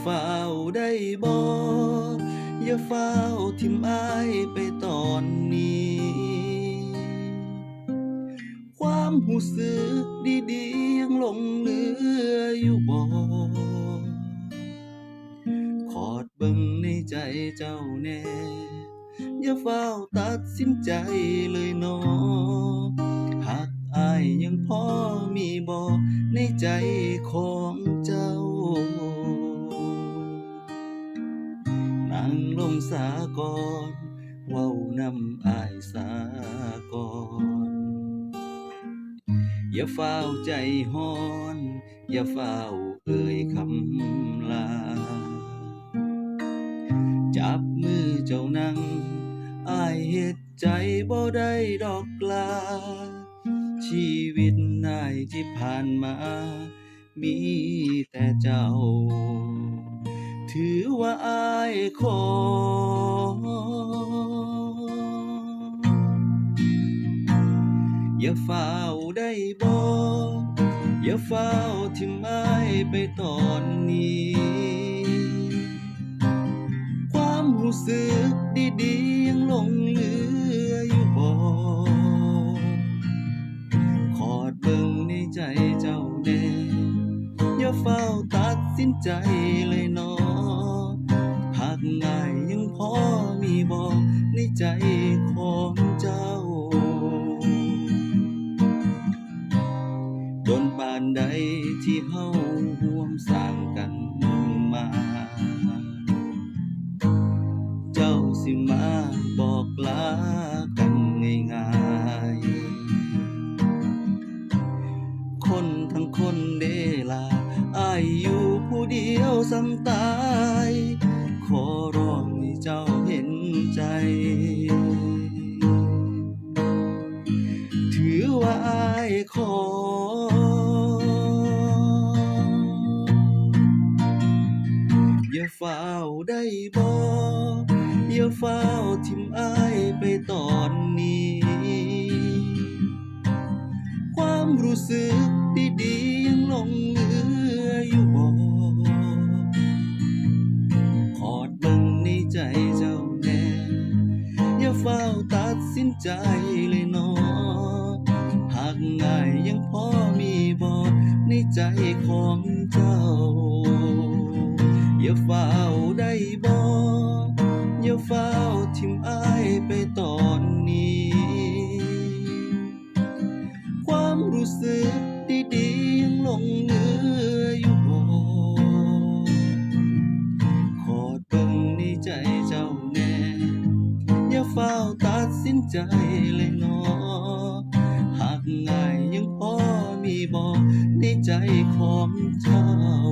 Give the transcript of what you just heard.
เฝ้าได้บ่อย่าเฝ้าทิมอายไปตอนนี้ ความหูสึกดีๆยังหลงเหลืออยู่บ่ขอดเบิ่งในใจเจ้าแน่อย่าเฝ้าตัดสินใจเลยนอหักอายยังพอมีบ่ในใจของ งลงสาก่อนเว้านำอายสาก่อย่าเฝ้าใจฮ้อน อย่าเฝ้าเอ่ยคำลา จับมือเจ้านั่งอายเฮ็ดใจบ่ได้ดอกกลา ชีวิตนายที่ผ่านมา มีแต่เจ้า อายขออย่าเฝ้าได้บ่อย่าเฝ้าทิมอายไปตอนนี้ ความรู้สึกดีๆยังหลงเหลืออยู่บ่ขอดเบิ่งในใจเจ้าแน่อย่าเฝ้าตัดสินใจเลยเนอห มีบ่ในใจของเจ้าโดนปานใดที่เฮาร่วมสร้างกันมา เจ้าสิมาบอกลากันง่ายๆ คนทั้งคนเดลาอายอยู่ผู้เดียวสำตาย ขอร้องให้เจ้า ขอ อย่าเฝ้าได้บ่อย่าเฝ้าทิมอายไปตอนนี้ ความรู้สึกดีๆยังหลงเหลืออยู่บ่ขอดบิ่งในใจเจ้าแน่อย่าเฝ้าตัดสินใจเลยเนอหา กง่ายยังพอมีบ่ในใจของเจ้า อย่าเฝ้าได้บ่อย่าเฝ้าทิมอายไปตอนนี้ ความรู้สึกดีๆยังหลงเหลืออยู่บ่ขอดเบิ่งในใจเจ้าแน่ อย่าเฝ้าตัดสินใจเลยนอ หากง่ายยังพอมีบ่ในใจของเจ้า